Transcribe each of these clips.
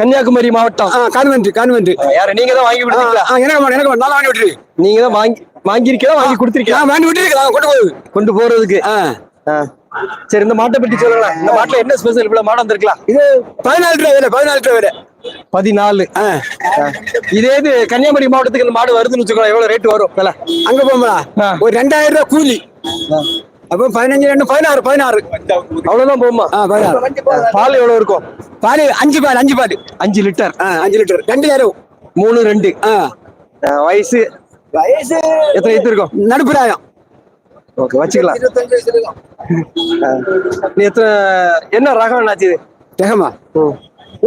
கன்னியாகுமரி மாவட்டம். Convent convent. யாரு நீங்க தான் வாங்கி விடுறீங்களா எனக்கு எனக்கு. நான் வாங்கி விட்டுருக்கு நீங்க தான் வாங்கி வாங்கியிருக்கீங்களா வாங்கி கொடுத்துருக்கீங்களா? நான் வாங்கி விட்டுருக்கு கொண்டு போகுது கொண்டு போறதுக்கு. சரி இந்த மாட்டை பற்றி சொல்லுங்களேன். இந்த மாட்டுல என்ன ஸ்பெஷல் இவ்வளவு மாடம் வந்திருக்கலாம். இது பதினாலு ரூபா விலை பதினாலு ரூபா விலை. பதினாலு. இதே இது கன்னியாகுமரி மாவட்டத்துக்கு இந்த மாடு வருதுன்னு வச்சுக்கோங்களேன் எவ்வளவு ரேட் வரும்? விலை. அங்க போகும்போதா. ஒரு ரெண்டாயிரம் ரூபாய் கூலி. அப்போ பதினஞ்சு ரெண்டு பதினாறு பதினாறு. அவ்வளவுதான் போகுமா? ஆ பதினாறு. பால் எவ்வளவு இருக்கும்? பால் அஞ்சு பால் அஞ்சு பால். அஞ்சு லிட்டர். ஆ அஞ்சு லிட்டர். ரெண்டு நேரம் மூணு ரெண்டு. ஆ. வயசு? வயசு? எத்தனை இது இருக்கும்? நடுப்புறாயம் ஓகே வச்சுக்கலாம். நீ எத்தனை என்ன ரகம் என்னாச்சு? இது தேகமா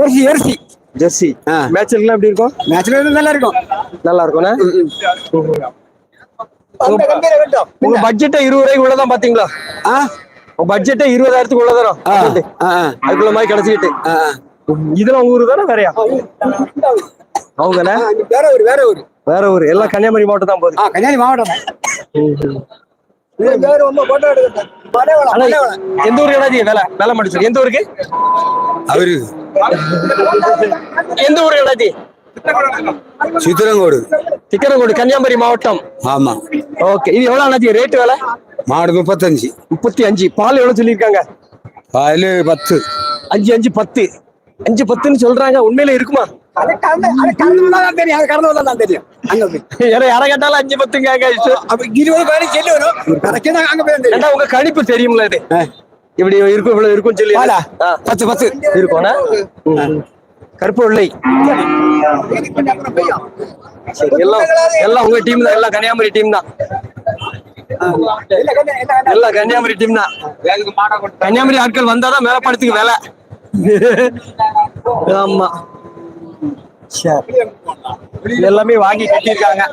எரிசி எரிசி ஜெர்சி. ஆ. மேட்ச்லாம் எப்படி இருக்கும்? மேட்ச்ல நல்லா இருக்கும். நல்லா இருக்கும்ண்ணே உங்க பட்ஜெட்டை இருபது ரூபாய்க்கு உள்ளதான் பாத்தீங்களா? பட்ஜெட்டை இருபதாயிரத்துக்கு உள்ளதானோ அதுக்குள்ள மாதிரி கிடைச்சிக்கிட்டு. ஆ இதுல உங்க ஊரு தானே வேறையா? இது வேற ஊர் வேற ஊர். வேற ஊரு. எல்லாம் கன்னியாகுமரி மாவட்டம் தான் போகுது. கன்னியாகுமரி மாவட்டம் எந்த ஊருக்கு அண்ணாச்சி வேலை வேலை முடிச்சு எந்த ஊருக்கு? அவரு. எந்த ஊருக்கு அண்ணாச்சி சித்திரங்கோடு. திக்கரங்கோடு கன்னியாகுமரி மாவட்டம். ஆமா. ஓகே இது எவ்வளவு அண்ணாச்சி ரேட் வேலை? மாடு முப்பத்தஞ்சு. முப்பத்தி அஞ்சு. பால் எவ்வளவு சொல்லியிருக்காங்க? பால் பத்து. அஞ்சு அஞ்சு பத்து. அஞ்சு பத்துன்னு சொல்றாங்க. உண்மையில இருக்குமா? உங்க கணிப்பு தெரியும்ல இது. இப்படி இருக்கும் இவ்வளவு இருக்கும் சொல்லி. பத்து பத்து. இருக்கும்ண்ணா ம். கருப்பு வெள்ளை. சரி, எல்லாம் எல்லாம் உங்க டீம் தான் எல்லாம் கன்னியாகுமரி டீம் தான். எல்லாம் கன்னியாகுமரி டீம் தான். கன்னியாகுமரி ஆட்கள் வந்தாதான் மேலப்படத்துக்கு வேலை. ஆமா. எல்லாமே வாங்கி கட்டியிருக்காங்க.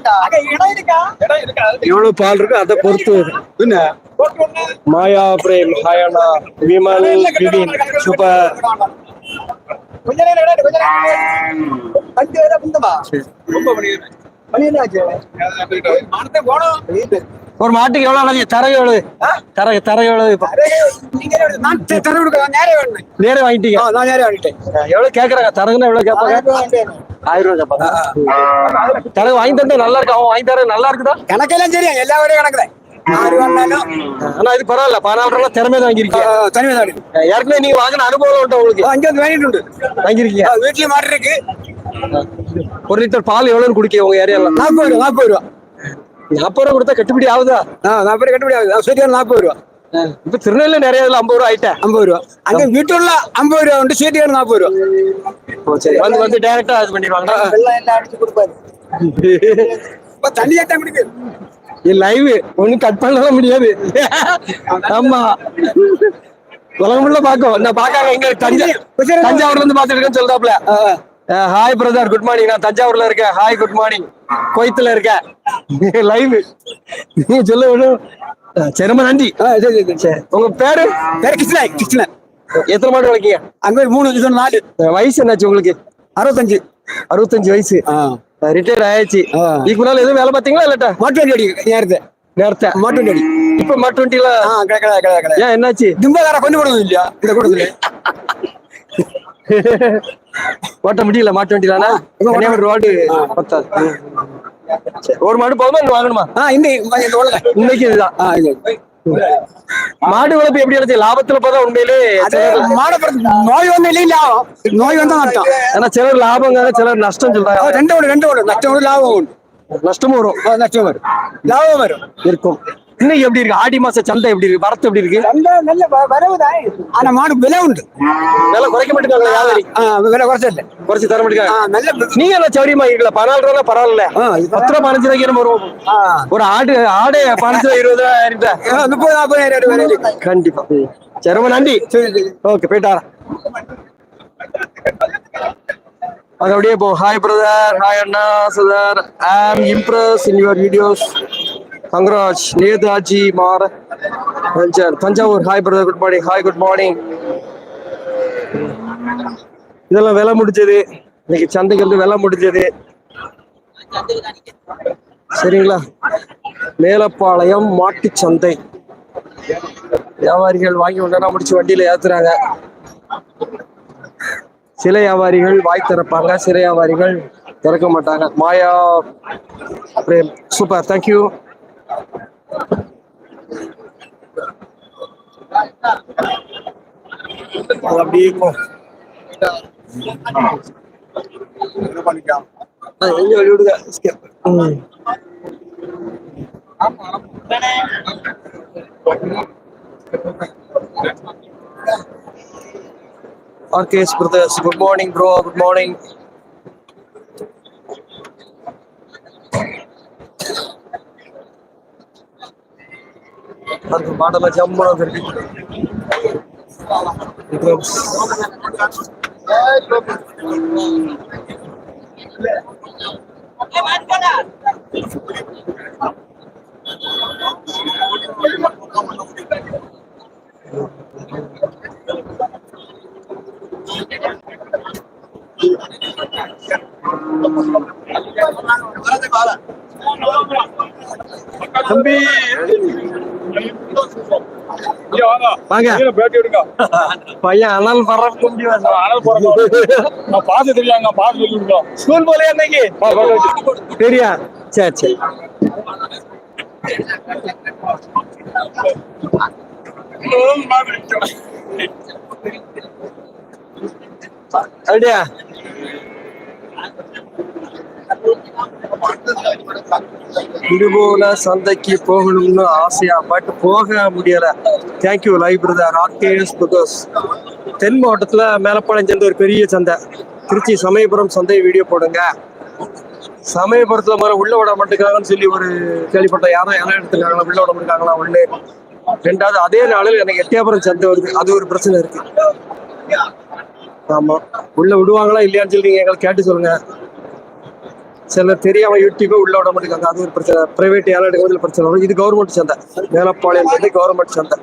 எவ்வளவு பால் இருக்கு அதை பொறுத்து மாயா பிரேம் ஹாயானா விமல் விபின் சூப்பர். கொஞ்ச நேரம் விளையாடு, கொஞ்ச நேரம். அஞ்சு வேலை புந்தமா? ஆச்சு? ஒரு மாட்டுக்கு எவ்வளவு? தரகு எவ்வளவு தரகு தரகு எவ்வளவு இப்ப? நீங்க என்ன வேணும்? நான் தெ- தரவு கொடுக்க நேரே வேணும். நேரே வாங்கிட்டீங்க. ஆ, நான் நேரே வாங்கிட்டேன். எவ்வளவு கேக்குறாங்க? தரகுன்னா எவ்வளவு கேட்பாங்க? ஆயிரம் ரூபாய் கேட்பாங்க. தரகு வாங்கி தந்தா நல்லா இருக்கு? அவன் வாங்கி தர நல்லா இருக்குதா? கணக்கெல்லாம் தெரியும் எல்லா வரையும் கணக்குதான். ஆனா இது பரவாயில்ல பதினாலு திறமை தான் வாங்கிருக்கீங்க தனிமை தான். ஏற்கனவே நீங்க வாங்கின அனுபவம் உண்டு உங்களுக்கு? ஆ, இங்க வந்து வாங்கிட்டு உண்டு. வீட்லயும் மாடு இருக்கு ஒரு லிட்டர் பால் எவ்வளவுன்னு குடிக்க உங்க ஏரியால? நாற்பது ரூபா நாற்பது ரூபா. நாற்பது ரூபா கொடுத்தா கட்டுப்படி ஆகுதா? நாற்பது ரூபா கட்டுப்படி ஆகுது. சரியான நாற்பது ரூபா. இப்ப திருநெல்வேலி நிறைய இதுல ஐம்பது ரூபா ஆயிட்டேன் ஐம்பது ரூபா. அங்க வீட்டுள்ள ஐம்பது ரூபா உண்டு சீட்டுக்காரன் நாற்பது ரூபா. சரி. வந்து வந்து டைரக்டா இது பண்ணிடுவாங்க இப்ப தண்ணி ஏட்டா குடிக்குது லைவ் ஒண்ணும் கட் பண்ணலாம் முடியாது. ஆமா. உலகம் ஃபுல்லா பாக்கும் நான் பாக்காங்க எங்க தஞ்சா தஞ்சாவூர்ல இருந்து பாத்துட்டு இருக்கேன்னு சொல்றாப்ல. ஹாய் பிரதர் குட் மார்னிங் நான் தஞ்சாவூர்ல இருக்கேன். ஹாய் குட் மார்னிங் கோயத்துல இருக்கேன். லைவ் நீங்க சொல்ல விடும் சரி ரொம்ப நன்றி. உங்க பேரு? வேற கிருஷ்ணன் கிருஷ்ணன் எத்தனை மாடு வளர்க்கீங்க? அங்க மூணு நாலு. வயசு என்னாச்சு உங்களுக்கு? அறுபத்தஞ்சு. அறுபத்தஞ்சு வயசு. ஆ. ரிட்டையர் ஆயாச்சு. ஆ. இதுக்கு முன்னால எதுவும் வேலை பாத்தீங்களா இல்லாட்டா? மாட்டு அடி நேரத்தை. நேரத்தை. மாட்டு அடி இப்ப மாட்டு வண்டியில கிடையாது கிடையாது ஏன் என்னாச்சு? திம்பகார கொஞ்சம் கொடுக்கும் இல்லையா? இந்த கொடுக்குது ஓட்ட முடியல மாட்டு வண்டியிலானா கன்னியாகுமரி ரோடு பத்தாது. ஒரு மாடு போதுமா இன்னும் வாங்கணுமா? இந்த உலக. இன்னைக்கு இதுதான். மாடு வளர்ப்பு எப்படி இருந்துச்சு லாபத்துல பார்த்தா உண்மையிலே சிலர் மாடப்படுத்து நோய் வந்து இல்லை லாபம் நோய் வந்தா நஷ்டம் ஆனா சிலர் லாபங்க சிலர் நஷ்டம் ஆ, சொல்றாங்க ரெண்டு ஒன்று ரெண்டு ஒன்று நஷ்டம் ஒன்று லாபம் உண்டு நஷ்டமும் வரும் ஆ, நஷ்டம் வரும் லாபம் வரும் இருக்கும் இன்னைக்கு எப்படி இருக்கு? ஆடி மாச சந்தை எப்படி இருக்கு? வரத்து எப்படி இருக்கு? நல்ல வரவுதான் ஆனா மாடு விலை உண்டு. விலை குறைக்க மாட்டேங்காங்களா வியாபாரி விலை குறைச்சல குறைச்சு தர ஆ மாட்டேங்காங்க நல்ல நீங்க எல்லாம் சௌரியமா இருக்கல பதினாலு ரூபா பரவாயில்ல. பத்து ரூபா பதினஞ்சு ரூபாய்க்கு நம்ம வருவோம் ஒரு ஆடு ஆடு பதினஞ்சு ரூபா இருபது ரூபா முப்பது நாற்பதாயிரம். கண்டிப்பா. சரி ரொம்ப நன்றி. ஓகே போயிட்டாரா அது அப்படியே போ. Hi brother hi Anna Sudhar. I am impress in your videos Gangaraj Netaji மாற பஞ்சார் Thanjavur hi brother good morning hi good morning இதெல்லாம் விலை முடிஞ்சது. இன்னைக்கு சந்தைக்கு வந்து விலை முடிஞ்சது. சரிங்களா? மேலப்பாளையம் மாட்டு சந்தை. வியாபாரிகள் வாங்கி ஒன்றா முடிச்சு வண்டியில ஏத்துறாங்க. சிலை வியாபாரிகள் வாய் திறப்பாங்க சிலை வியாபாரிகள் திறக்க மாட்டாங்க. மாயா பிரேம் சூப்பர் தேங்க்யூ அப்படியே போ. இது பண்ணிக்கலாம் ஆ, எங்க வெளிய விடுங்க Skip. ம். RKS brothers good morning bro good morning அதுக்கு மாடல ஜம்முன்னு வந்துருக்கு விக்ரம்ஸ். தம்பி இங்க வாங்க. பேட்டி எடுங்க. பையன் அனல் பறக்க முடியாது அனல். நான் பாத்து தெரியாங்க பாத்து சொல்லி. ஸ்கூல் போலையா இன்னைக்கு தெரியா சரி சரி அப்படியா இதுபோல சந்தைக்கு போகணும்னு ஆசையா? பட் போக முடியல. Thank you live brother RKS புதோஸ் தென் மாவட்டத்துல மேலப்பாளையம் சேர்ந்த ஒரு பெரிய சந்தை. திருச்சி சமயபுரம் சந்தை வீடியோ போடுங்க. சமயபுரத்துல மாதிரி உள்ள விட மாட்டேங்கிறாங்கன்னு சொல்லி ஒரு கேள்விப்பட்ட யாரும் இடம் எடுத்துருக்காங்களா உள்ள விட மாட்டாங்களா ஒண்ணு. ரெண்டாவது அதே நாளில் எனக்கு எட்டியாபுரம் சந்தை வருது. அது ஒரு பிரச்சனை இருக்கு. ஆமா. உள்ள விடுவாங்களா இல்லையான்னு சொல்லி நீங்க எங்களை கேட்டு சொல்லுங்க. சிலர் தெரியாம யூடியூபே உள்ள விட மாட்டேங்காங்க அது ஒரு பிரச்சனை. பிரைவேட் யாரும் எடுக்கிறதுல பிரச்சனை. வரும் இது கவர்மெண்ட் சந்தை. மேலப்பாளையம் வந்து கவர்மெண்ட் சந்தை.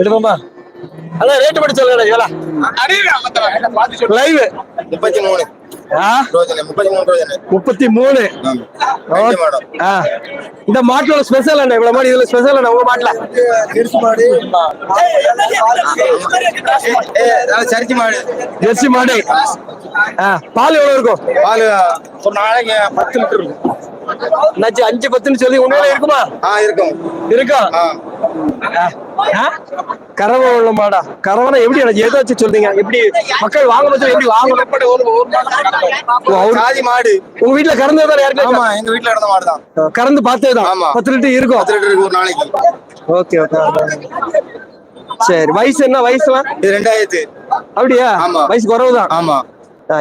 எடுப்போமா அதான் ரேட்டு மட்டும் சொல்லுங்க. லைவ் முப்பத்தி மூணு. முப்பத்தி மூணு இந்த மாட்டோட ஸ்பெஷல் என்ன இவ்வளவு மாடு இதுல ஸ்பெஷல் என்ன உங்க மாட்டுல? மாடு. சரிச்சி மாடு. ஜெர்சி மாடு. பால் எவ்வளவு இருக்கும்? பால் ஒரு நாளைக்கு பத்து லிட்டர் இருக்கும். என்னாச்சு அஞ்சு பத்துன்னு சொல்லி உண்மையில இருக்குமா? இருக்கும். ஆ? கறவை உள்ள மாடா கறவைனா எப்படி எனக்கு எதை வச்சு சொல்றீங்க? எப்படி மக்கள் வாங்க பட்சம் எப்படி வாங்கணும் சாதி மாடு. உங்க வீட்டுல கறந்தது தான் யாருக்கு ஆமா எங்க வீட்டுல இருந்த மாடு தான். கறந்து பார்த்ததுதான் ஆமா. பத்து லிட்டர் இருக்கும். பத்து லிட்டர் இருக்கு ஒரு நாளைக்கு. ஓகே ஓகே சரி வயசு என்ன வயசுலாம்? இது ரெண்டாயிரத்து. அப்படியா? ஆமா. வயசு குறவுதான். ஆமா.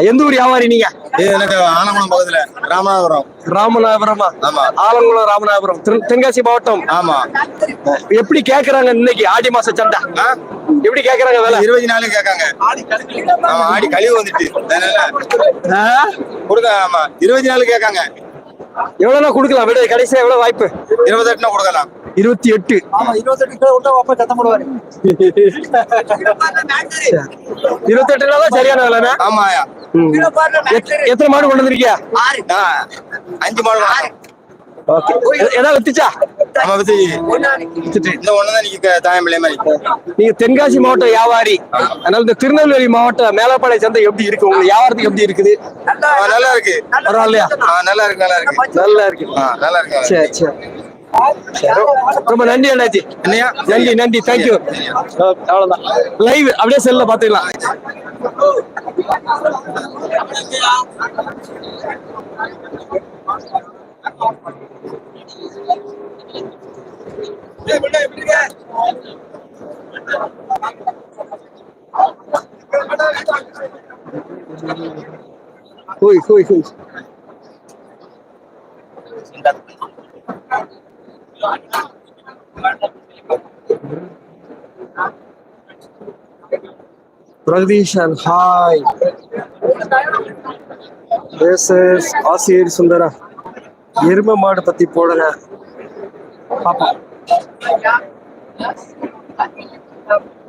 எந்த ஊர் வியாபாரி நீங்க? இது எனக்கு ஆனகுளம் பக்கத்துல ராமநாதபுரம். ராமநாதபுரமா? ஆமா. ஆலங்குளம் ராமநாதபுரம். தென்காசி மாவட்டம்? ஆமா. எப்படி கேக்குறாங்க இன்னைக்கு ஆடி மாச சண்டை? எப்படி கேக்குறாங்க வேலை? இருபது நாள் கேட்காங்க. ஆமா ஆடி கழிவு வந்துட்டு? கொடுக்க ஆமா. இருபது நாள் கேட்காங்க. எவ்வளவுனா கொடுக்கலாம்? விட கடைசியா எவ்வளவு வாய்ப்பு? இருபத்தெட்டுனா கொடுக்கலாம். இருபத்தி எட்டு. இருபத்தி எட்டுனா தான் சரியான ஆமாயா. எத்- எத்தனை மாடு கொண்டு வந்திருக்கியா? அஞ்சு மாடு வாங்கணும். ஓகே. ஏதாவது வித்துச்சா? ஆமா பத்தி வித்துட்டு. இந்த ஒண்ணுதான் நீங்க தாயம் பிள்ளை மாதிரி. நீங்க தென்காசி மாவட்ட வியாபாரி. அதனால இந்த திருநெல்வேலி மாவட்ட மேலப்பாளைய சந்தை எப்படி இருக்கு? உங்களுக்கு வியாபாரத்துக்கு எப்படி இருக்குது? நல்லா இருக்கு. பரவாயில்லையா? நல்லா இருக்கு நல்லா இருக்கு. நல்லா இருக்கு. சரி சரி. ரொம்ப நன்றி அண்ணாச்சி. என்னையா? நன்றி நன்றி. தேங்க்யூ அவ்வளவுதான். லைவ் அப்படியே செல்ல பாத்துக்கலாம் ஹூய் ஹூய் ஹூய் பிரகதீஷன் ஹாய். எஸ் ஆசிரியர் சுந்தரா எரும மாடு பத்தி போடுங்க. பாப்பா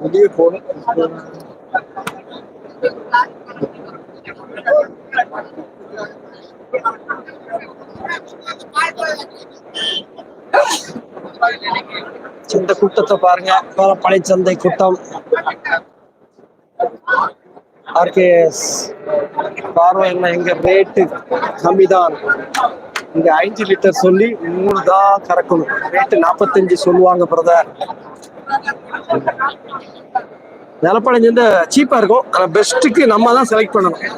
வெளியே இந்த கூட்டத்தை பாருங்க. பழைய சந்தை கூட்டம். ஆர்கேஎஸ் பார்வை என்ன? எங்க ரேட்டு கம்மி தான் இங்க அஞ்சு லிட்டர் சொல்லி மூணு தான் கறக்கணும். ரேட்டு நாற்பத்தஞ்சு சொல்லுவாங்க பிரதர் நிலப்படம் வந்து சீப்பா இருக்கும். ஆனால் பெஸ்ட்டுக்கு நம்ம தான் செலக்ட் பண்ணணும்.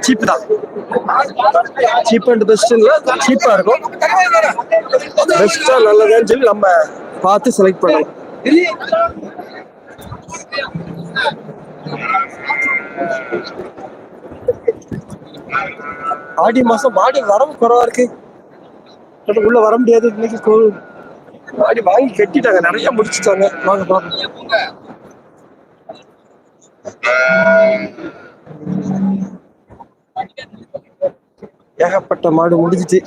சீப் தான். சீப் அண்ட் பெஸ்ட் சீப்பா இருக்கும். பெஸ்ட்டாக நல்லதுன்னு சொல்லி நம்ம பார்த்து செலக்ட் பண்ணணும். ஆடி மாசம் மாடி வரவு குறவா இருக்கு. உள்ள வர முடியாது. இன்னைக்கு கோ- மாடி வாங்கி கட்டிட்டாங்க. நிறைய முடிச்சுட்டாங்க. வாங்க பாப்போம் ஏகப்பட்ட மாடு முடிஞ்சிச்சு.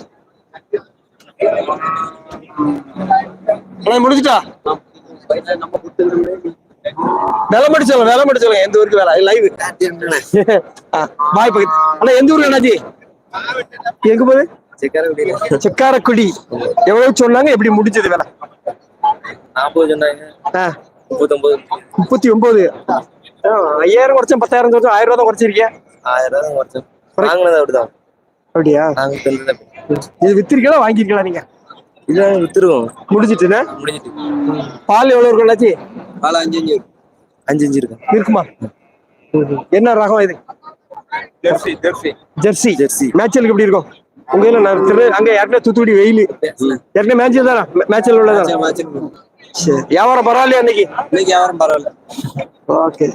முடிஞ்சிட்டா வேலை முடிச்சல வேலை முடிச்சல எந்த ஊருக்கு வேலை? லைவ் பாய் பக்கத்து. அண்ணா எந்த ஊருக்கு அண்ணாச்சி? எங்க போகுது? செக்காரக்குடி. எவ்வளவு சொன்னாங்க எப்படி முடிஞ்சது வேலை? நாற்பது சொன்னாங்க. முப்பத்தி ஒன்பது. ஐயாயிரம் குறைச்சேன் பத்தாயிரம் குறைச்சோம் ஆயிரம் ரூபா தான் குறைச்சிருக்கேன் ஆயிரம் ரூபாய் குறைச்சோம். வாங்கினது அப்படிதான். அப்படியா? இது வித்திருக்கலாம் வாங்கிருக்கலாம் நீங்க? இல்ல வித்துருவோம் முடிஞ்சிட்டுண்ணே முடிஞ்சிட்டு பால் எவ்வளவு இருக்கும் அண்ணாச்சி பால் அஞ்சு அஞ்சு அஞ்சு அஞ்சு இருக்கும். இருக்குமா? என்ன ரகம் இது? Jersey jersey. ஜெர்சி. ஜெர்சி. மேட்சலுக்கு எப்படி இருக்கும்? உங்க இதுல நான் திரு அங்க ஏற்கனவே தூத்துக்குடி வெயில். ஏற்கனவே மேட்சல் தானே? மேட்சல் உள்ளதா சரி. வியாபாரம் பரவாயில்லையா இன்னைக்கு? இன்னைக்கு வியாபாரம் பரவாயில்ல. ஓகே.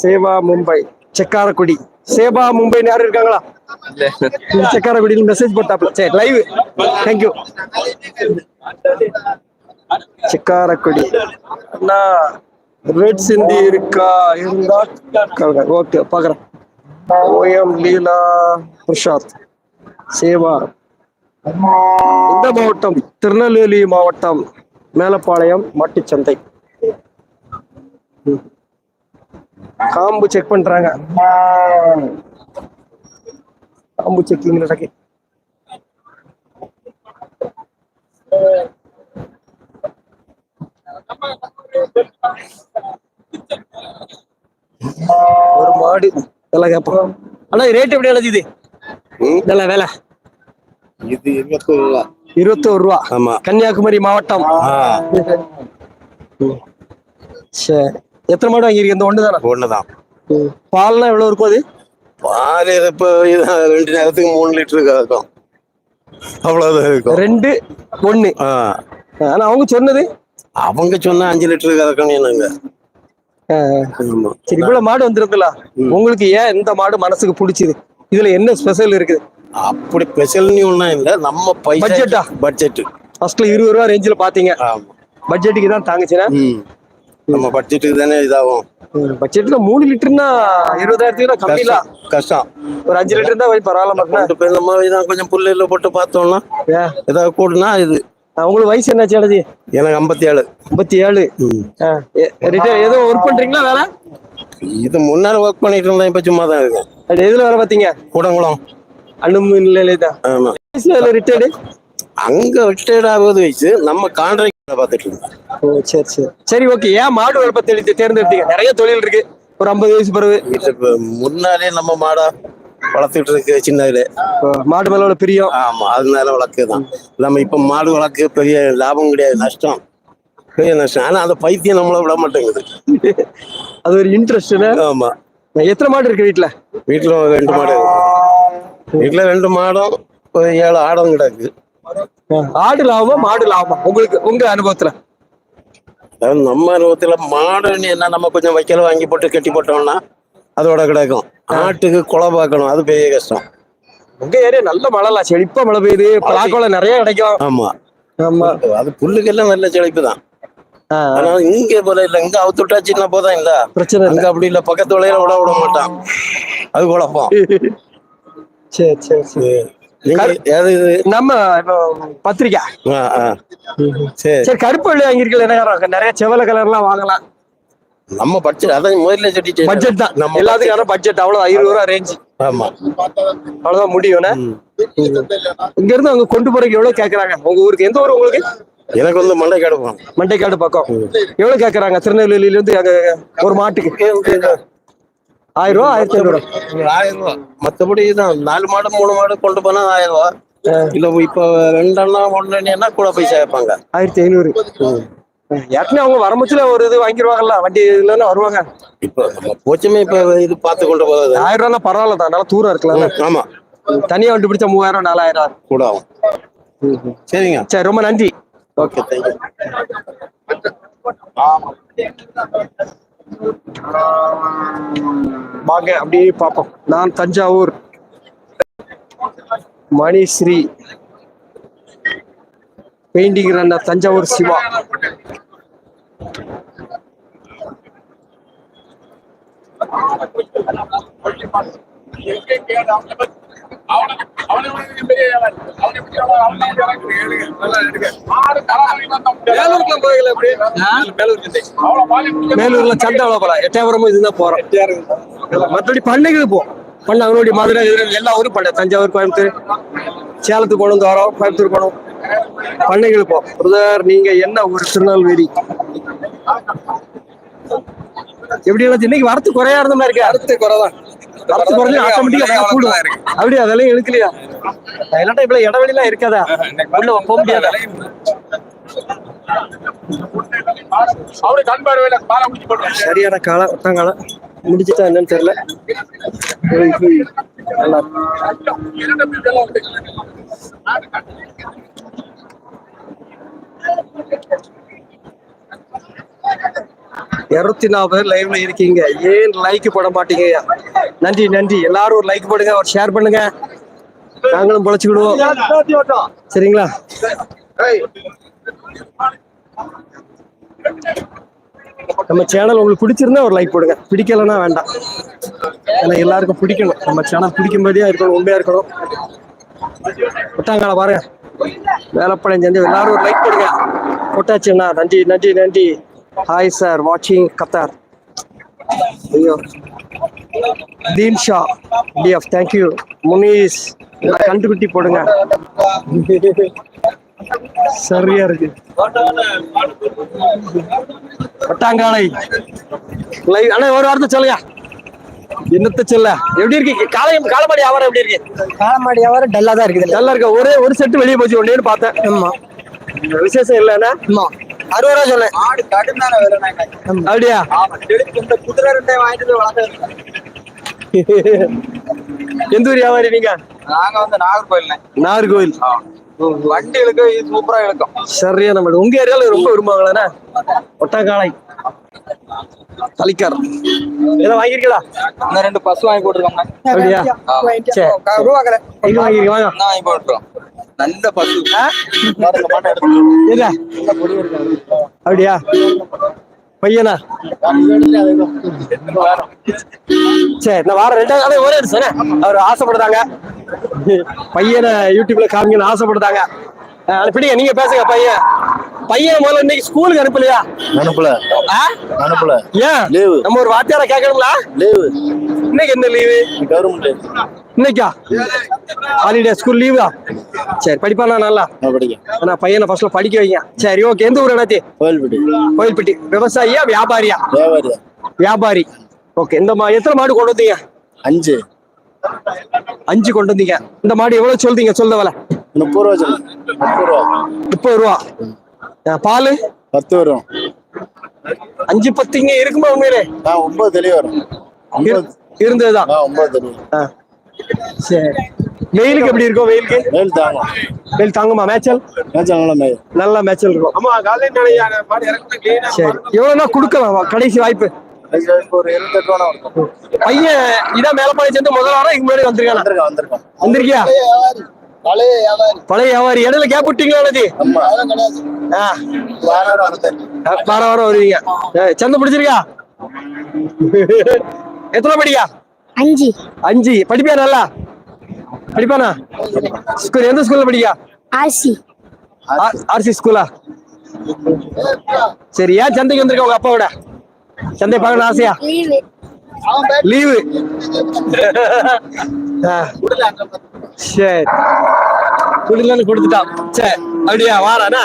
சேவா மும்பை செக்காரக்குடி. சேவா மும்பை யாரும் இருக்காங்களா? செக்காரக்குடியில் மெசேஜ் போட்டாப்ல. சரி லைவ் தேங்க்யூ செக்காரக்குடி. அண்ணா ரெட் சிந்தி இருக்கா? இருந்தா ஓகே பாக்குறேன். ஓஎம் லீலா பிரசாத். சேவா. இந்த மாவட்டம் திருநெல்வேலி மாவட்டம். மேலப்பாளையம் மாட்டுச்சந்தை. காம்பு செக் பண்றாங்க. காம்பு செக்கிங் நடக்கு ஒரு மாடு. இதெல்லாம் கேட்போம் அண்ணா ரேட் எப்படி அழைச்சி இது இதெல்லாம் வேலை? இது இருபத்தி ரூபா. இருபத்தோரு ரூபா. ஆமா. கன்னியாகுமரி மாவட்டம். சரி எத்தனை மாடு வாங்கியிருக்கீங்க? இந்த ஒன்று தானே ஒண்ணுதான். பால்லாம் எவ்வளவு இருக்கும் அது? பால் இப்போ ரெண்டு நேரத்துக்கு மூணு லிட்டருக்கு இருக்கும். அவ்வளவுதான் இருக்கும். ரெண்டு ஒண்ணு. ஆ. ஆனா அவங்க சொன்னது? அவங்க சொன்னா அஞ்சு லிட்டருக்கு கறக்கணும் ஆமா. சரி இவ்வளவு மாடு வந்திருக்குல்ல. உங்களுக்கு ஏன் இந்த மாடு மனசுக்கு பிடிச்சது? இதுல என்ன ஸ்பெஷல் இருக்குது? அப்படி ஸ்பெஷல்னு ஒண்ணும் இல்ல. நம்ம பட்ஜெட்டா? பட்ஜெட் ஃபர்ஸ்ட்ல இருபது ரூபா ரேஞ்சில் பாத்தீங்க ஆமா. பட்ஜெட்டுக்கு தான் தாங்குச்சுன்னா? நம்ம பட்ஜெட்டுக்கு தானே இதாகும். பட்ஜெட்ல மூணு லிட்டர்னா இருபதாயிரத்துக்கு கம்மியில கஷ்டம். கஷ்டம். ஒரு அஞ்சு லிட்டர் தான் பரவாயில்ல. கொண்டு போய் நம்ம இதான் கொஞ்சம் புல்லையில போட்டு பார்த்தோம்னா ஏதாவது கூடுனா இது. உங்களுக்கு வயசு என்னாச்சு அடஜி எனக்கு ஐம்பத்தி ஏழு ஐம்பத்தி ஏழு ரிட்டையர் ஏதோ ஒர்க் பண்றீங்களா வேலை? இது முன்னால ஒர்க் பண்ணிட்டு இருந்தேன் இப்ப சும்மா தான் இருக்கேன். எதுல வேலை பார்த்தீங்க கூடங்குளம். அலுமின் நிலையில தான் ஆமா வயசுல ரிட்டையர்டு அங்க ரிட்டையர்ட் ஆகுது வயசு நம்ம கான்ட்ராக்ட் பார்த்துட்டு இருந்தோம் ஓ சரி சரி. சரி ஓகே ஏன் மாடு வளர்ப்ப தெளி- தேர்ந்தெடுத்தீங்க? நிறைய தொழில் இருக்கு. ஒரு ஐம்பது வயசு பிறகு. இப்ப முன்னாலே நம்ம மாடா வளர்த்துட்டு இருக்கு சின்னதுல மாடு மேல உள்ள பிரியம். ஆமா அதனால வளர்க்கு தான். நம்ம இப்ப மாடு வளர்க்கு பெரிய லாபம் கிடையாது நஷ்டம். பெரிய நஷ்டம். ஆனா அந்த பைத்தியம் நம்மள விட மாட்டேங்குது. அது ஒரு இன்ட்ரெஸ்ட் ஆமா. எத்தனை மாடு இருக்கு வீட்டுல வீட்டுல ரெண்டு மாடு வீட்டுல ரெண்டு மாடும் ஒரு ஏழு ஆடும் கிடக்கு. ஆடு லாபமா மாடு லாபமா. உங்களுக்கு உங்க அனுபவத்துல? நம்ம அனுபவத்துல மாடுன்னு என்ன நம்ம கொஞ்சம் வைக்கல வாங்கி போட்டு கட்டி போட்டோம்னா அதோட கிடக்கும். ஆட்டுக்கு குலை பார்க்கணும் அது பெரிய கஷ்டம். உங்க ஏரியா நல்ல மழைலாம் செழிப்பா மழை பெய்யுது பலாக்கோளம் நிறைய கிடைக்கும். ஆமா. ஆமா. அது புல்லுக்கெல்லாம் நல்ல செழிப்பு தான். ஆனா இங்க போல இல்ல இங்க அவுத்து விட்டா சின்ன போதான் இல்ல. பிரச்சனை இல்லை. அங்க அப்படி இல்ல பக்கத்து வளையில விட விட மாட்டான். அது குழப்பம். சரி சரி சரி. நம்ம பத்திரிக்கை. சரி. கருப்பு வெள்ளி வாங்கியிருக்கல என்ன? நிறைய செவல கலர்லாம் வாங்கலாம். நம்ம பட்ஜெட் அதான் முதல்ல செட்டி பட்ஜெட் தான். நம்ம எல்லாத்துக்கான பட்ஜெட் அவ்வளவு இருபது ரூபா ரேஞ்ச் ஆமா. அவ்வளவுதான் முடியும். இங்க இருந்து அவங்க கொண்டு போறதுக்கு எவ்வளவு கேக்குறாங்க? உங்க ஊருக்கு எந்த ஊர் உங்களுக்கு? எனக்கு வந்து மண்டை கிடப்போம் மண்டைக்காடு பக்கம். எவ்வளவு கேக்குறாங்க? திருநெல்வேலியில இருந்து அங்க ஒரு மாட்டுக்கு. ஆயிரம் ரூபா ஆயிரத்தி ஐநூறு. ஆயிரம் ரூபா மத்தபடி தான் நாலு மாடு மூணு மாடு கொண்டு போனா ஆயிரம் ரூபா இல்ல இப்போ ரெண்டெண்ணா ஒன்றுன்னா கூட பைசா கேட்பாங்க ஆயிரத்தி ஐநூறு. ஏற்கனவே அவங்க வரமுச்சுல ஒரு இது வாங்கிடுவாங்கல்ல வண்டி இதுல வருவாங்க. இப்போ போச்சுமே இப்போ இது பார்த்து கொண்டு போகுது. ஆயிரம் ரூபா பரவாயில்ல தான் நல்லா தூரம் இருக்கலாம் ஆமா. தனியா வண்டி பிடிச்சா மூவாயிரம் நாலாயிரம். கூட ஆகும். சரிங்க. சரி ரொம்ப நன்றி. ஓகே தேங்க்யூ வாங்க அப்படியே பார்ப்போம். நான் Thanjavur. மணிஸ்ரீ. Painting runner Thanjavur Siva. மேலூர்ல சண்டை எவ்வளவு போல. எட்டாயிரமும் இதுதான் போறோம். மற்றபடி பண்ணைகள் போ. பண்ண அவனுடைய மதுரை எல்லா ஊரும் பண்ண. தஞ்சாவூர் கோயம்புத்தூர் சேலத்துக்கு போகணும் தோறம் கோயம்புத்தூர் போகணும். பண்ணைகள் போ. பிரதர் நீங்க என்ன ஊர்? திருநெல்வேலி. எப்படி எல்லாம் இன்னைக்கு வரத்து குறையா இருந்த மாதிரி இருக்கா? அடுத்த குறைதான். வரத்து குறைஞ்சு ஆட்டோமேட்டிக்கா கூடும் அப்படியா அதெல்லாம் எடுக்கலையா? இல்லாட்டா இப்ப இடைவெளி எல்லாம் இருக்காதா? உள்ள போக முடியாதா? சரியான காலம் ஒட்டாங்காலம் முடிச்சுட்டா என்னன்னு தெரியல. நல்லா இருக்கு. இருநூத்தி நாற்பது லைவ்ல இருக்கீங்க. ஏன் லைக் போட மாட்டீங்க? நன்றி நன்றி. எல்லாரும் ஒரு லைக் போடுங்க ஒரு ஷேர் பண்ணுங்க. நாங்களும் பொழைச்சுக்கிடுவோம். சரிங்களா? நம்ம சேனல் உங்களுக்கு பிடிச்சிருந்தா ஒரு லைக் போடுங்க. பிடிக்கலன்னா வேண்டாம். ஏன்னா எல்லாருக்கும் பிடிக்கணும். நம்ம சேனல் பிடிக்கும்படியா இருக்கணும் உண்மையா இருக்கணும். விட்டாங்களா பாருங்க. வேலைப்படைஞ்சு செஞ்சு எல்லாரும் ஒரு லைக் போடுங்க. போட்டாச்சுண்ணா நன்றி நன்றி நன்றி. ஹாய் சார் வாட்சிங் கத்தார் ஐயோ Deen Shah TF thank you Munees கண்டுபிட்டி போடுங்க. சரியா இருக்கு பட்டாங்காலை லைவ் அண்ணா ஒரு வார்த்தை சொல்லுங்க. என்னத்த சொல்ல. எப்படி இருக்கு? காலை காலமாடி வியாபாரம் எப்படி இருக்கு? காலமாடி வியாபாரம் டல்லா தான் இருக்குது. நல்லா இருக்கா? ஒரே ஒரு செட்டு வெளியே போச்சு ஒன்னேன்னு பார்த்தேன். ஆமா. விசேஷம் இல்லைன்னா? ஆமா. அறுபது ரூபா சொன்னேன். அப்படியா? எந்த ஊர் வியாபாரி நீங்க? நாங்க வந்து நாகர்கோயில் நாகர்கோவில். வண்டி இழுக்கும் சூப்பரா இழுக்கும். சரியா நம்ம உங்க ஏரியால ரொம்ப விரும்புவாங்களே ஒட்டாக்காலை தலிக்கார் ஏதோ வாங்கிருக்கீங்களா இந்த ரெண்டு பசு வாங்கி போட்டுருக்கோங்க. அப்படியா? சரி வாங்கிருக்கீங்க வாங்க. வாங்கி போட்டுருக்கோம். நல்ல பசு. அப்படியா? பையனா? சரி நான் வாரம் ரெண்டாவது நாளே ஒரே அடிச்சு அவர் ஆசைப்படுதாங்க பையனை யூடியூப்ல காமிக்கணும்னு ஆசைப்படுதாங்க அஹ் அனுப்பிடுங்க நீங்க பேசுங்க பையன். பையன் முதல்ல இன்னைக்கு ஸ்கூலுக்கு அனுப்பலையா? அனுப்பல? அனுப்பல. ஏன்? லீவு. நம்ம ஒரு வாத்தியார கேட்கணுங்களா? லீவு. இன்னைக்கு என்ன லீவு? கவர்மெண்ட் இன்னைக்கா? ஹாலிடே ஸ்கூல் லீவா சரி படிப்பானா நல்லா? படிக்க நான் பையனை ஃபர்ஸ்ட்ல படிக்க வைங்க. சரி ஓகே எந்த ஊர் என்னாச்சு கோயில்பட்டி. கோயில்பட்டி. விவசாயியா வியாபாரியா? வியாபாரி. தான். வியாபாரி. ஓகே இந்த மா எத்தனை மாடு கொண்டு வந்தீங்க? அஞ்சு. அஞ்சு கொண்டு வந்தீங்க. இந்த மாடு எவ்வளவு சொல்றீங்க? சொல்ல வேலை. முப்பது ரூபா சொல்லு. முப்பது ரூபா. முப்பது ரூபா. பால்? பத்து வரும். அஞ்சு பத்து இங்க இருக்குமா உண்மையிலே? ஆ ஒன்பது தெளிவு வரும். இருந்ததுதான் ஆ ஒன்பது தெளிவு ஆ. சரி. வெயிலுக்கு எப்படி இருக்கும் வெயிலுக்கு? மேல் தாங்கும். வெயில் தாங்குமா மேய்ச்சல்? மேட்ச் நல்ல மேல் நல்லா மேய்ச்சல் இருக்கும். ஆமா காலையில் சரி. எவ்வளவுனா கொடுக்கலாம் கடைசி வாய்ப்பு. பையன் இதான் மேலப்பாளைய சேர்ந்து முதல் வாரம் இதுக்கு முன்னாடி வந்திருக்கானா? வந்திருக்கான் வந்திருக்கான். வந்திருக்கியா? பழைய வியாபாரி. பழைய வியாபாரி. இடையில கேப் விட்டீங்களா அண்ணாச்சி? வாரம் வாரம் வருவீங்க. சந்தை பிடிச்சிருக்கா? எத்தனை படிக்கா? அஞ்சு. அஞ்சு. படிப்பியா நல்லா? படிப்பானா? ஸ்கூல் எந்த ஸ்கூல்ல படிக்கா? ஆசி ஆர்சி ஸ்கூலா? சரி ஏன் சந்தைக்கு வந்திருக்க உங்க அப்பாவோட? சந்தை பார்க்கணும் ஆசையா? லீவு. லீவு. சரி குடிலன்னு கொடுத்துட்டான். சரி அப்படியா வாரானா?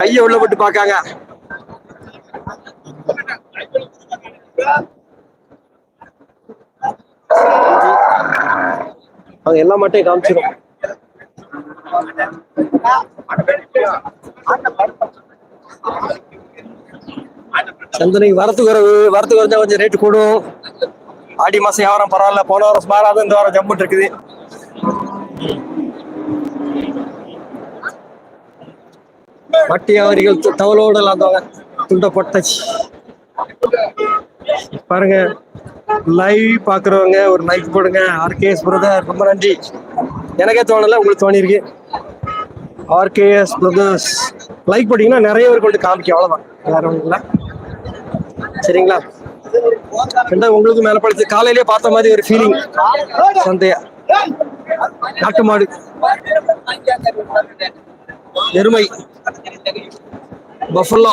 கைய உள்ள போட்டு பாக்காங்க அவங்க எல்லா மாட்டையும் காமிச்சிடும் சந்தனைக்கு வரத்து குறைவு வரத்து குறைஞ்சா கொஞ்சம் ரேட்டு கூடும். ஆடி மாசம் வியாபாரம் பரவாயில்ல. போன வாரம் சுமாராக இந்த வாரம் ஜம்முட்டு இருக்குது. வட்டி வியாபாரிகள் து- தவளோட இல்லாதவங்க துண்டை பாருங்க. லைவ் பாக்குறவங்க ஒரு லைக் போடுங்க. ஆர்கேஎஸ் பிரதர் ரொம்ப நன்றி. எனக்கே தோணல உங்களுக்கு தோணிருக்கு ஆர்கேஎஸ் பிரதர்ஸ் லைக் போட்டீங்கன்னா நிறைய பேர் கொண்டு காமிக்கும். அவ்வளவுதான். வேற ஒன்றும் சரிங்களா? ரெண்டா உங்களுக்கு மேல படிச்சு காலையிலேயே பார்த்த மாதிரி ஒரு ஃபீலிங் சந்தையா நாட்டு மாடு. எருமை. பஃபல்லோ.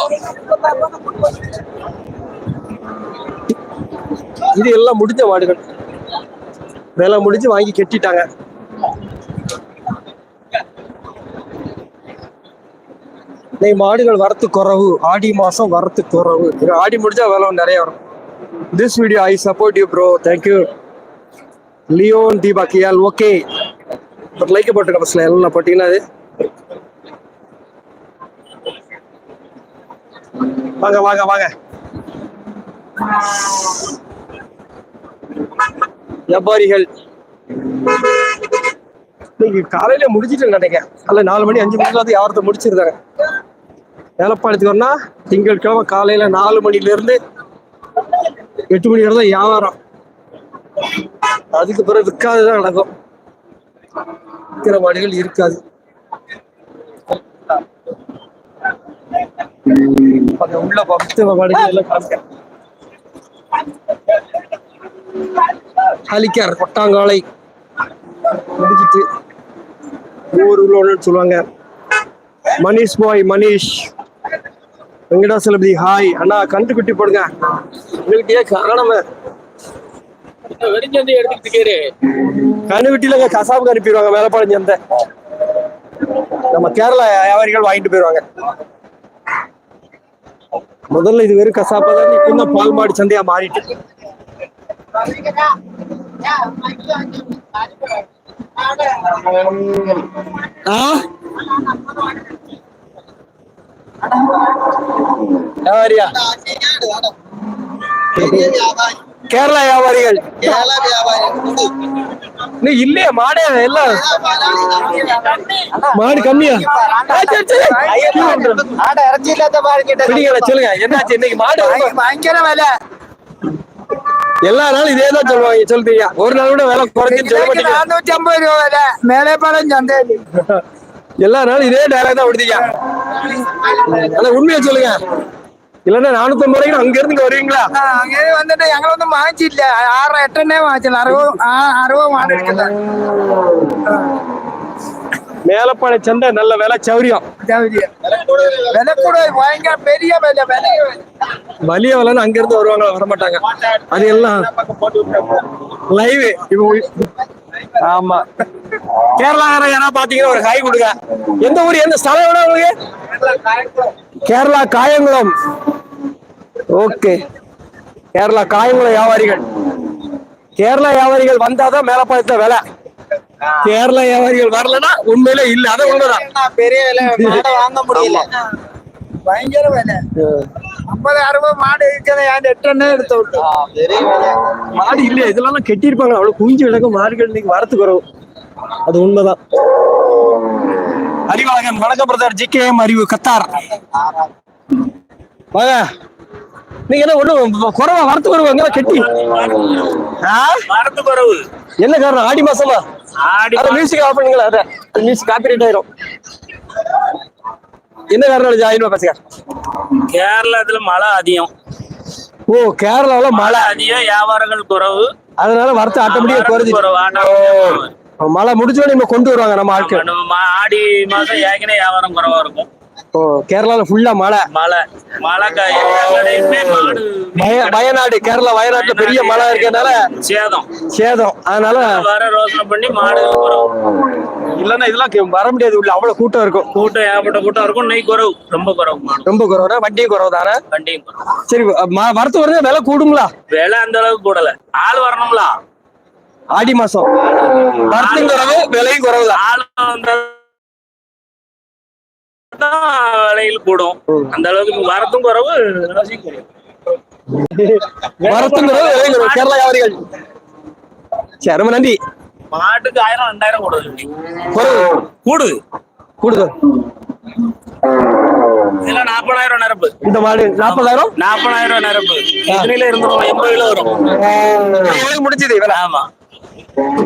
இது எல்லாம் முடிஞ்ச மாடுகள். வேலை முடிஞ்சு வாங்கி கெட்டிட்டாங்க. இன்னைக்கு மாடுகள் வரத்து குறவு. ஆடி மாசம் வரத்து குறவு. ஆடி முடிஞ்சா வேலை நிறைய வரும். This video I support you bro thank you Leon Deepa khayal okay but like போட்டுருக்க பஸ்ல எல்லாம் போட்டீங்கன்னா அது வாங்க வாங்க வாங்க வியாபாரிகள் இன்னைக்கு காலையில முடிச்சிட்டு நினைக்கிறேன். அல்ல நாலு மணி அஞ்சு மணிக்கு வியாபாரத்தை முடிச்சிருந்தாங்க? வேலைப்பாளையத்துக்கு வரனா திங்கட்கிழமை காலையில நாலு மணில இருந்து எட்டு மணி வரை தான் வியாபாரம். அதுக்கு பிறகு விற்காதுதான் நடக்கும் விற்கிற மாடுகள் இருக்காது. அங்க உள்ள பக்த மாடுகள் எல்லாம் காமிக்க. ஹலிக்கார் கொட்டாங்காலை முடிச்சிட்டு ஊர் உள்ள சொல்லுவாங்க. மணிஷ் பாய் மணிஷ். வெங்கடாசலபதி ஹாய் அண்ணா கண்டு குட்டி போடுங்க. உங்கள்கிட்டயே காணாம வெடிஞ்சந்தி எடுத்துக்கிட்டு கணுவெட்டிலங்க கசாப்புக்கு அனுப்பிடுவாங்க மேலப்பாளையம் சந்தை நம்ம கேரளா வியாபாரிகள் வாங்கிட்டு போயிடுவாங்க. முதல்ல இது வெறும் கசாப்பா தான் இப்போ பால் மாடு சந்தையா மாறிட்டு. ஆ? வியாபாரியா? கேரளா வியாபாரிகள். இன்னும் இல்லையே மாடே எல்லாம் மாடு கம்மியா? இறச்சி இல்லாத சொல்லுங்க. என்னாச்சு? இன்னைக்கு மாடு பயங்கர விலை. எல்லா நாளும் இதே தான் சொல்லுவாங்க சொல்றீங்க. ஒரு நாள் கூட விலை மாட்டீங்க. நானூத்தி ஐம்பது ரூபா விலை. மேலே பழம் சந்தை எல்லா நாளும் இதே டயலாக் தான் விடுதீங்க ஆனா உண்மையை சொல்லுங்க. இல்லன்னா நானூத்தி ஐம்பது ரூபாய்க்கு அங்க இருந்து வருவீங்களா? அங்கே வந்துட்டு எங்களை வந்து வாங்கிச்சு இல்ல. ஆறு எட்டுன்னே வாங்கிச்சு அறுபது அறுபது இருக்குது மேலப்பானை சந்தை நல்ல விலை சௌரியம். விலை கூட பயங்கர பெரிய விலை விலை. வலிய விலைன்னு அங்க இருந்து வருவாங்க வர மாட்டாங்க அது எல்லாம் லைவ் இப்போ ஆமா. கேரளாக்காரங்க யாரா பாத்தீங்கன்னா ஒரு ஹை கொடுங்க. எந்த ஊர் எந்த ஸ்தலம் எவ்வளவு உங்களுக்கு? கேரளா காயங்குளம். ஓகே. கேரளா காயங்குளம் வியாபாரிகள். கேரளா வியாபாரிகள் வந்தாதான் மேலப்பாளையத்துல விலை. கேரளா வியாபாரிகள் வரலன்னா உண்மையிலே இல்ல அதான் உண்மைதான். பெரிய விலை வாங்க முடியல. பயங்கர விலை ஐம்பது அறுபது மாடு இருக்கிறத ஏன் எட்டுன்னே எடுத்து விட்டு மாடு இல்லையா இதெல்லாம் கெட்டியிருப்பாங்க அவ்வளவு குஞ்சு கிடக்கும் மாடுகள் இன்னைக்கு வரத்து குறவு அது உண்மைதான் அறிவாளகன் வணக்கம் brother G K M Arivu Qatar வாங்க நீங்க என்ன ஒண்ணும் குறவா வரத்து குறவாங்க கெட்டி ஆ? வரத்து குறவு என்ன காரணம் ஆடி மாசமா ஆடி மியூசிக் ஆஃப் பண்ணீங்களா அத மியூசிக் காப்பிரைட் ஆயிரும் என்ன காரணம் ஆயிரம் பேசுங்க கேரளத்துல மழை அதிகம். ஓ கேரளாவுல மழை. அதிகம் வியாபாரங்கள் குறவு. அதனால வரத்து ஆட்டோமேட்டிக்கா குறவு. மழை முடிச்சோடனே நம்ம கொண்டு வருவாங்க நம்ம ஆட்கள். ஆடி மாசம் ஏற்கனவே வியாபாரம் குறவா இருக்கும். ஓ கேரளால ஃபுல்லா மழை. மழை. மழை மாடு. வயநாடு கேரளா வயநாட்டுல பெரிய மழை இருக்கறனால சேதம். சேதம். அதனால வர ரோசனை பண்ணி குறவு இல்லன்னா இதெல்லாம் வர முடியாது உள்ள. அவ்வளவு கூட்டம் இருக்கும். கூட்டம் ஏகப்பட்ட கூட்டம் இருக்கும். நெய் குறவு. ரொம்ப குறவு மாடு. ரொம்ப குறவுனா வட்டியும் குறவு. தானே வண்டியும் சரி வரத்து வருது விலை கூடுங்களா? விலை அந்த அளவுக்கு கூடல. ஆள் வரணும்ல. ஆடி மாசம். வரத்தும் குறவு விலையும் குறவு ஆள் தான் விலையில் கூடும். அந்த அளவுக்கு வரத்தும் குறவு விலையும் குறைவு. வரத்தும் குறவு விலையும் குறவு. கேரளா வியாபாரிகள் சரி ரொம்ப நன்றி மாட்டுக்கு ஆயிரம் ரெண்டாயிரம் கூடுது. கூடுது. கூடுது. இதுல நாற்பதாயிரம் நிரப்பு. இந்த மாடு நாற்பதாயிரம் நாற்பதாயிரம் நிரப்பு. இதுல இருந்துடும் எண்பது கிலோ வரும். விலை ஆமா.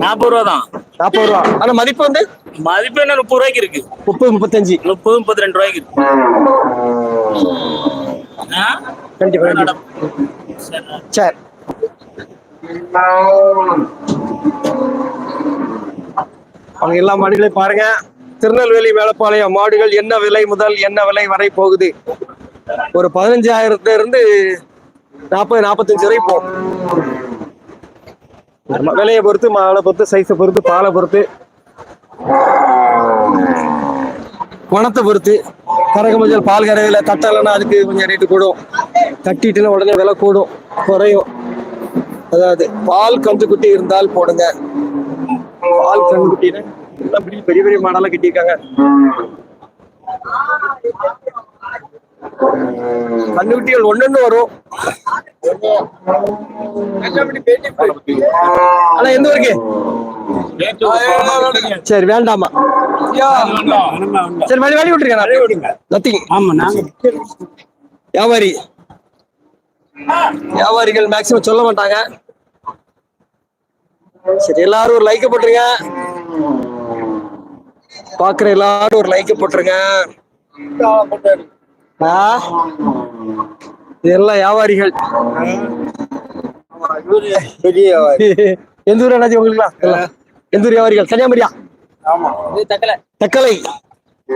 நாற்பது ரூபா தான் நாற்பது ரூபா. ஆனா மதிப்பு வந்து? மதிப்பு என்ன முப்பது ரூபாய்க்கு இருக்கு. முப்பது முப்பத்தஞ்சு. முப்பது முப்பத்தி ரெண்டு ரூபாய்க்கு இருக்கு? கண்டிப்பா. சரி. அவங்க எல்லா மாடுகளையும் பாருங்க. திருநெல்வேலி மேலப்பாளையம் மாடுகள் என்ன விலை முதல் என்ன விலை வரை போகுது? ஒரு பதினஞ்சாயிரத்துல இருந்து நாற்பது நாற்பத்தஞ்சு வரை போகும். ஆமா, விலையை பொறுத்து மாலை பொறுத்து சைஸை பொறுத்து பாலை பொறுத்து குணத்தை பொறுத்து கரக மஞ்சள் பால் கரையில தட்டலைன்னா அதுக்கு கொஞ்சம் ரேட்டு கூடும். கட்டிட்டுனா உடனே விலை கூடும் குறையும். அதாவது பால் கன்றுக்குட்டி இருந்தால் போடுங்க. பால் கன்றுக்குட்டின்னு பெரிய பெரிய பெரிய மாடெல்லாம் கட்டியிருக்காங்க. கன்றுக்குட்டிகள் ஒன்னொன்னு வரும். ஆனா எந்த ஊருக்கு? சரி வேண்டாமா சரி வழி வழி விட்டுருங்க நத்திங் ஆமா நாங்க வியாபாரி. வியாபாரிகள் மேக்சிமம் சொல்ல மாட்டாங்க. சரி எல்லாரும் ஒரு லைக்க போட்டுருங்க. பாக்குற எல்லாரும் ஒரு லைக்க போட்டுருங்க. இதெல்லாம் வியாபாரிகள். பெரிய எந்த ஊர் அண்ணாச்சி உங்களுக்குலாம்? எல்லாம். எந்த ஊர் வியாபாரிகள்? கன்னியாகுமரியா தக்கலை.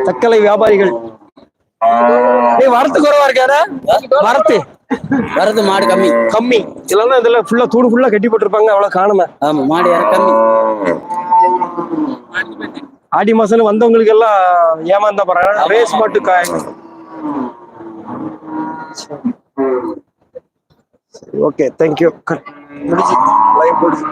தக்கலை. வியாபாரிகள். ஏய் வரத்து குறைவா இருக்காரு வரத்து. வரது மாடு கம்மி. கம்மி. இல்லைன்னா இதுல ஃபுல்லா தூடு ஃபுல்லா கட்டி போட்டிருப்பாங்க. அவ்வளவு காணும. ஆமா மாடு யார கம்மி. ஆடி மாசம் வந்தவங்களுக்கு எல்லாம் ஏமாந்தா போறாங்க. ரேஸ் மாட்டு காயங்க ஓகே தேங்க்யூ முடிச்சு லைவ் முடிச்சு